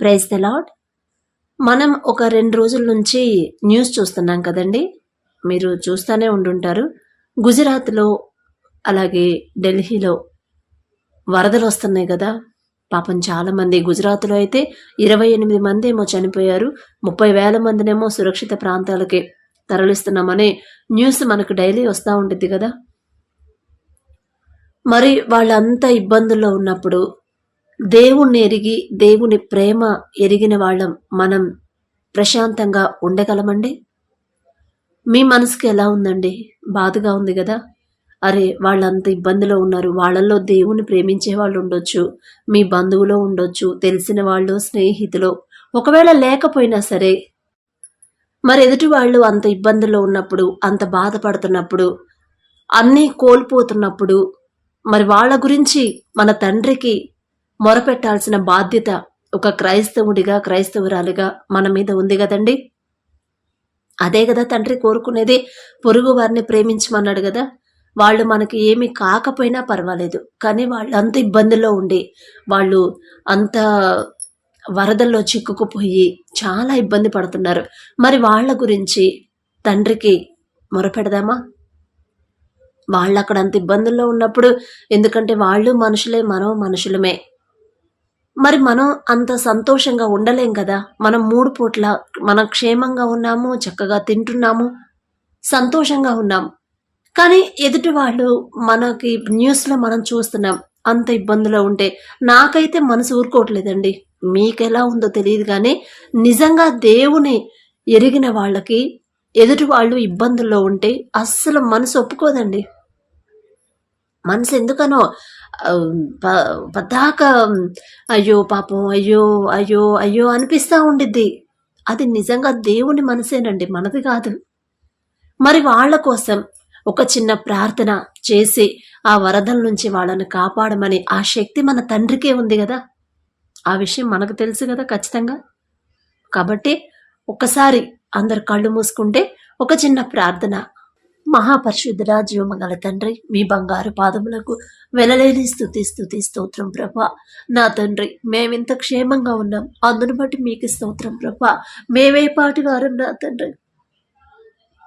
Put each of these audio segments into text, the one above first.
Praise the lord మనం ఒక రెండు రోజుల నుంచి న్యూస్ చూస్తున్నాం కదండి. మీరు చూస్తూనే ఉండుంటారు. గుజరాత్లో అలాగే ఢిల్లీలో వరదలు వస్తున్నాయి కదా. పాపం చాలామంది గుజరాత్లో అయితే ఇరవై ఎనిమిది మంది ఏమో చనిపోయారు. ముప్పై వేల మందినేమో సురక్షిత ప్రాంతాలకి తరలిస్తున్నామనే న్యూస్ మనకు డైలీ వస్తూ ఉంటుంది కదా. మరి వాళ్ళంతా ఇబ్బందుల్లో ఉన్నప్పుడు దేవుణ్ణి ఎరిగి దేవుని ప్రేమ ఎరిగిన వాళ్ళం మనం ప్రశాంతంగా ఉండగలమండి? మీ మనసుకి ఎలా ఉందండి? బాధగా ఉంది కదా? అరే వాళ్ళంత ఇబ్బందిలో ఉన్నారు. వాళ్ళల్లో దేవుని ప్రేమించే వాళ్ళు ఉండొచ్చు మీ బంధువులో ఉండొచ్చు తెలిసిన వాళ్ళు స్నేహితులు. ఒకవేళ లేకపోయినా సరే మరి ఎదుటి వాళ్ళు అంత ఇబ్బందుల్లో ఉన్నప్పుడు అంత బాధపడుతున్నప్పుడు అన్నీ కోల్పోతున్నప్పుడు మరి వాళ్ళ గురించి మన తండ్రికి మొరపెట్టాల్సిన బాధ్యత ఒక క్రైస్తవుడిగా క్రైస్తవురాలిగా మన మీద ఉంది కదండి. అదే కదా తండ్రి కోరుకునేది. పొరుగు వారిని ప్రేమించమన్నాడు కదా. వాళ్ళు మనకి ఏమి కాకపోయినా పర్వాలేదు. కానీ వాళ్ళు అంత ఇబ్బందుల్లో ఉండి వాళ్ళు అంత వరదల్లో చిక్కుకుపోయి చాలా ఇబ్బంది పడుతున్నారు. మరి వాళ్ళ గురించి తండ్రికి మొరపెడదామా? వాళ్ళు అక్కడ అంత ఇబ్బందుల్లో ఉన్నప్పుడు ఎందుకంటే వాళ్ళు మనుషులే మనం మనుషులమే. మరి మనం అంత సంతోషంగా ఉండలేం కదా? మనం మూడు పూట్ల మనం క్షేమంగా ఉన్నాము చక్కగా తింటున్నాము సంతోషంగా ఉన్నాము కానీ ఎదుటి వాళ్ళు మనకి న్యూస్లో మనం చూస్తున్నాం అంత ఇబ్బందులో ఉంటే నాకైతే మనసు ఊరుకోవట్లేదండి. మీకెలా ఉందో తెలియదు కానీ నిజంగా దేవుని ఎరిగిన వాళ్ళకి ఎదుటి వాళ్ళు ఇబ్బందుల్లో ఉంటే అస్సలు మనసు ఒప్పుకోదండి. మనసు ఎందుకనో పద్దాక అయ్యో పాపం అయ్యో అయ్యో అయ్యో అనిపిస్తూ ఉండిద్ది. అది నిజంగా దేవుని మనసేనండి మనది కాదు. మరి వాళ్ళ కోసం ఒక చిన్న ప్రార్థన చేసి ఆ వరదల నుంచి వాళ్ళని కాపాడమని ఆ శక్తి మన తండ్రికే ఉంది కదా. ఆ విషయం మనకు తెలుసు కదా ఖచ్చితంగా. కాబట్టి ఒకసారి అందరు కళ్ళు మూసుకుంటే ఒక చిన్న ప్రార్థన మహాపరిశుద్ధుడా జీవమగల తండ్రి మీ బంగారు పాదములకు వెలలేని స్థుతి స్థుతి స్తోత్రం ప్రభా. నా తండ్రి మేమింత క్షేమంగా ఉన్నాం. అందును బట్టి మీకు స్తోత్రం ప్రభా. మేమే పాటి వారం నా తండ్రి.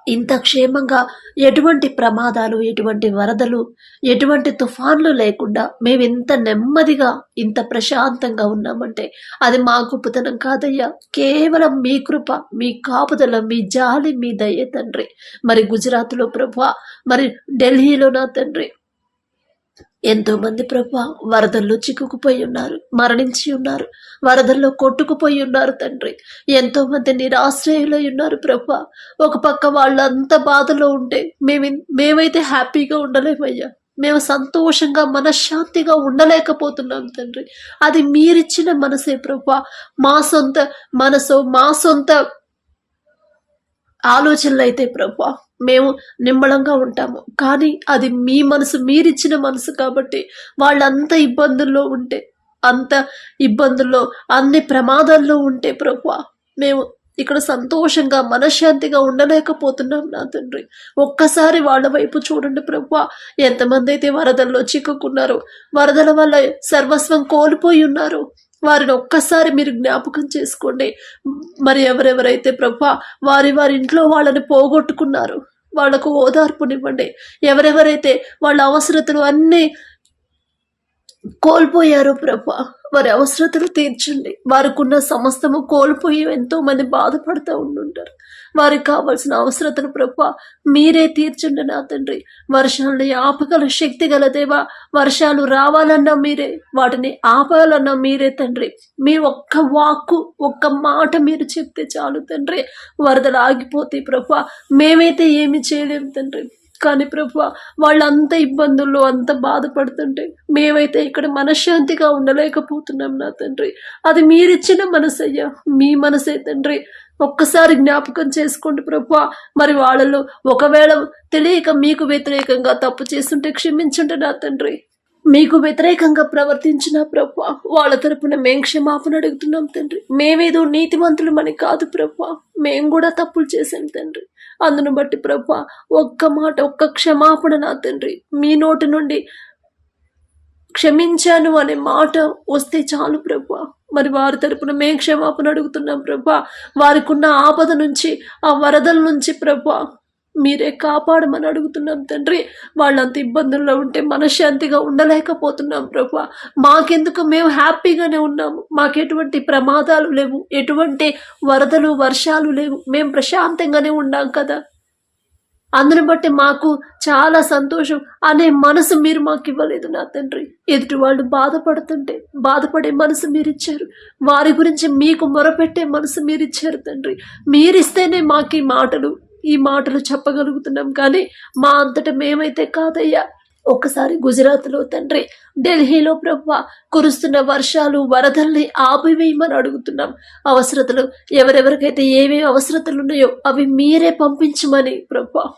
ఇంత క్షేమంగా ఎటువంటి ప్రమాదాలు ఎటువంటి వరదలు ఎటువంటి తుఫాన్లు లేకుండా మేము ఇంత నెమ్మదిగా ఇంత ప్రశాంతంగా ఉన్నామంటే అది మా గొప్పతనం కాదయ్యా. కేవలం మీ కృప మీ కాపుదల మీ జాలి మీ దయ్య తండ్రి. మరి గుజరాత్లో ప్రభా మరి ఢిల్లీలో నా తండ్రి. ఎంతోమంది ప్రభు వరదల్లో చిక్కుకుపోయి ఉన్నారు మరణించి ఉన్నారు వరదల్లో కొట్టుకుపోయి ఉన్నారు తండ్రి. ఎంతోమంది నిరాశ్రయులై ఉన్నారు ప్రభు. ఒక పక్క వాళ్ళంత బాధలో ఉంటే మేము మేమైతే హ్యాపీగా ఉండలేమయ్యా. మేము సంతోషంగా మనశ్శాంతిగా ఉండలేకపోతున్నాం తండ్రి. అది మీరిచ్చిన మనసే ప్రభు. మా సొంత మనసు మా సొంత ఆలోచనలు అయితే ప్రభా మేము నిమ్మళంగా ఉంటాము. కానీ అది మీ మనసు మీరిచ్చిన మనసు కాబట్టి వాళ్ళంత ఇబ్బందుల్లో ఉంటే అంత ఇబ్బందుల్లో అన్ని ప్రమాదాల్లో ఉంటే ప్రభా మేము ఇక్కడ సంతోషంగా మనశ్శాంతిగా ఉండలేకపోతున్నాం నా తండ్రి. ఒక్కసారి వాళ్ళ వైపు చూడండి ప్రభు. ఎంతమంది అయితే వరదల్లో చిక్కుకున్నారు వరదల వల్ల సర్వస్వం కోల్పోయి ఉన్నారు. వారిని ఒక్కసారి మీరు జ్ఞాపకం చేసుకోండి. మరి ఎవరెవరైతే ప్రభా వారి వారి ఇంట్లో వాళ్ళని పోగొట్టుకున్నారు వాళ్ళకు ఓదార్పునివ్వండి. ఎవరెవరైతే వాళ్ళ అవసరతలు అన్నీ కోల్పోయారు ప్రభా వారి అవసరతలు తీర్చండి. వారికున్న సమస్తము కోల్పోయి ఎంతో మంది బాధపడుతూ ఉండుంటారు. వారికి కావాల్సిన అవసరతను ప్రభా మీరే తీర్చండి నా తండ్రి. వర్షాలను ఆపగల శక్తి గల దేవా వర్షాలు రావాలన్నా మీరే వాటిని ఆపాలన్నా మీరే తండ్రి. మీ ఒక్క వాక్కు ఒక్క మాట మీరు చెప్తే చాలు తండ్రి. వరదలు ఆగిపోతే ప్రభా మేమైతే ఏమి చేయలేము తండ్రి. కానీ ప్రభు వాళ్ళంత ఇబ్బందుల్లో అంత బాధపడుతుంటే మేమైతే ఇక్కడ మనశ్శాంతిగా ఉండలేకపోతున్నాం నా తండ్రి. అది మీరిచ్చిన మనసయ్యా. మీ మనసే తండ్రి. ఒక్కసారి జ్ఞాపకం చేసుకోండి ప్రభు. మరి వాళ్ళలో ఒకవేళ తెలియక మీకు వ్యతిరేకంగా తప్పు చేస్తుంటే క్షమించండి నా తండ్రి. మీకు వ్యతిరేకంగా ప్రవర్తించిన ప్రభా వాళ్ళ తరపున మేం క్షమాపణ అడుగుతున్నాం తండ్రి. మేమేదో నీతిమంతులమని కాదు ప్రభా మేం కూడా తప్పులు చేశాం తండ్రి. అందును బట్టి ప్రభా ఒక్క మాట ఒక్క క్షమాపణ నా తండ్రి. మీ నోటి నుండి క్షమించాను అనే మాట వస్తే చాలు ప్రభా. మరి వారి తరపున మేము క్షమాపణ అడుగుతున్నాం ప్రభా. వారికి ఉన్న ఆపద నుంచి ఆ వరదల నుంచి ప్రభా మీరే కాపాడమని అడుగుతున్నాం తండ్రి. వాళ్ళంత ఇబ్బందుల్లో ఉంటే మనశ్శాంతిగా ఉండలేకపోతున్నాం ప్రభు. మాకెందుకు మేము హ్యాపీగానే ఉన్నాము. మాకు ఎటువంటి ప్రమాదాలు లేవు. ఎటువంటి వరదలు వర్షాలు లేవు. మేము ప్రశాంతంగానే ఉన్నాం కదా. అందుని బట్టి మాకు చాలా సంతోషం అనే మనసు మీరు మాకు ఇవ్వలేదు నా తండ్రి. ఎదుటి వాళ్ళు బాధపడుతుంటే బాధపడే మనసు మీరు ఇచ్చారు వారి గురించి మీకు మొరపెట్టే మనసు మీరు ఇచ్చారు తండ్రి. మీరిస్తేనే మాకు ఈ మాటలు ఈ మాటలు చెప్పగలుగుతున్నాం కానీ మా అంతట మేమైతే కాదయ్యా. ఒక్కసారి గుజరాత్లో తండ్రి ఢిల్లీలో ప్రభా కురుస్తున్న వర్షాలు వరదల్ని ఆపివేయమని అడుగుతున్నాం. అవసరతలు ఎవరెవరికైతే ఏమేమి అవసరతలు ఉన్నాయో అవి మీరే పంపించమని ప్రభా.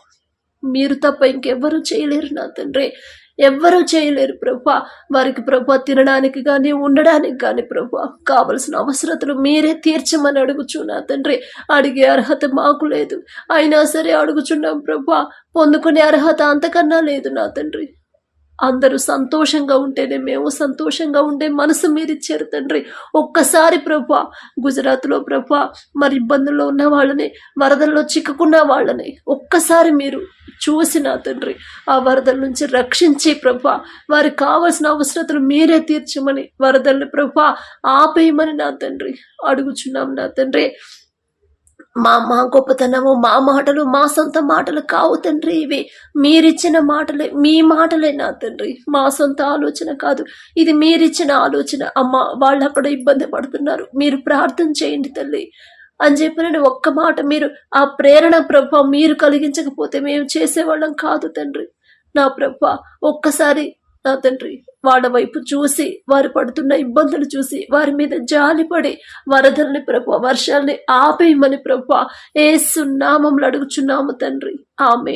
మీరు తప్ప ఇంకెవ్వరూ చేయలేరు నా తండ్రి. ఎవ్వరూ చేయలేరు ప్రభా. వారికి ప్రభా తినడానికి కానీ ఉండడానికి కానీ ప్రభా కావలసిన అవసరతలు మీరే తీర్చమని అడుగుచున్నా తండ్రి. అడిగే అర్హత మాకు లేదు. అయినా సరే అడుగుచున్నాం ప్రభా. పొందుకునే అర్హత అంతకన్నా లేదు నా తండ్రి. అందరూ సంతోషంగా ఉంటేనే మేము సంతోషంగా ఉండే మనసు మీరిచ్చారు తండ్రి. ఒక్కసారి ప్రభా గుజరాత్లో ప్రభా మరి ఇబ్బందుల్లో ఉన్న వాళ్ళని వరదల్లో చిక్కుకున్న వాళ్ళని ఒక్కసారి మీరు చూసి నా తండ్రి ఆ వరదల నుంచి రక్షించి ప్రభా వారికి కావలసిన అవసరతలు మీరే తీర్చమని వరదల్ని ప్రభా ఆపేయమని నా తండ్రి అడుగుచున్నాం నా తండ్రి. మా మా గొప్పతనము మా మాటలు మా సొంత మాటలు కావు తండ్రి ఇవి. మీరిచ్చిన మాటలే మీ మాటలే నా తండ్రి. మా సొంత ఆలోచన కాదు. ఇది మీరిచ్చిన ఆలోచన. అమ్మ వాళ్ళు అక్కడ ఇబ్బంది పడుతున్నారు. మీరు ప్రార్థన చేయండి తల్లి. అని చెప్పిన ఒక్క మాట మీరు ఆ ప్రేరణ ప్రభ మీరు కలిగించకపోతే మేము చేసేవాళ్ళం కాదు తండ్రి. నా ప్రభ ఒక్కసారి నా తండ్రి వాళ్ళ వైపు చూసి వారు పడుతున్న ఇబ్బందులు చూసి వారి మీద జాలిపడి వరదల్ని ప్రభు వర్షాల్ని ఆపేయమని ప్రభు ఏ నామంలో అడుగుచున్నాము తండ్రి. ఆమె